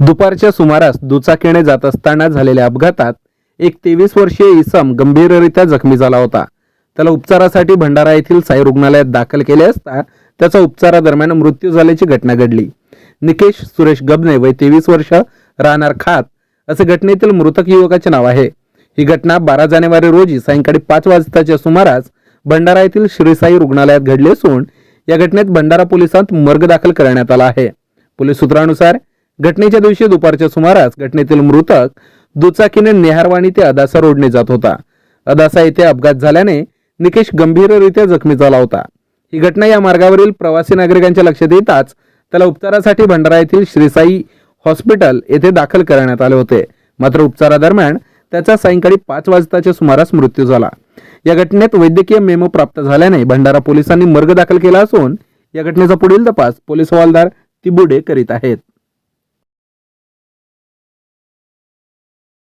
दुपारच्या सुमारास दुचाकीने जात असताना झालेल्या अपघातात एक तेवीस वर्षीय इसम गंभीररित्या जखमी झाला होता. त्याला उपचारासाठी भंडारा येथील साई रुग्णालयात दाखल केले असता त्याचा उपचारादरम्यान मृत्यू झाल्याची घटना घडली. निकेश सुरेश गबने वय तेवीस वर्ष राहणार खात असे घटनेतील मृतक युवकाचे नाव आहे. ही घटना बारा जानेवारी रोजी सायंकाळी पाच वाजताच्या सुमारास भंडारा येथील श्रीसाई रुग्णालयात घडली असून या घटनेत भंडारा पोलिसांत मर्ग दाखल करण्यात आला आहे. पोलीस सूत्रानुसार घटनेच्या दिवशी दुपारच्या सुमारास घटनेतील मृतक दुचाकीने नेहारवाणी ते अदासा रोडने जात होता. अदासा येथे अपघात झाल्याने निकेश गंभीररित्या जखमी झाला होता. ही घटना या मार्गावरील प्रवासी नागरिकांच्या लक्षात येताच त्याला उपचारासाठी भंडारा येथील श्रीसाई हॉस्पिटल येथे दाखल करण्यात आले होते. मात्र उपचारादरम्यान त्याचा सायंकाळी पाच वाजताच्या सुमारास मृत्यू झाला. या घटनेत वैद्यकीय मेमो प्राप्त झाल्याने भंडारा पोलिसांनी मर्ग दाखल केला असून या घटनेचा पुढील तपास पोलीस हवालदार तिबुडे करीत आहेत.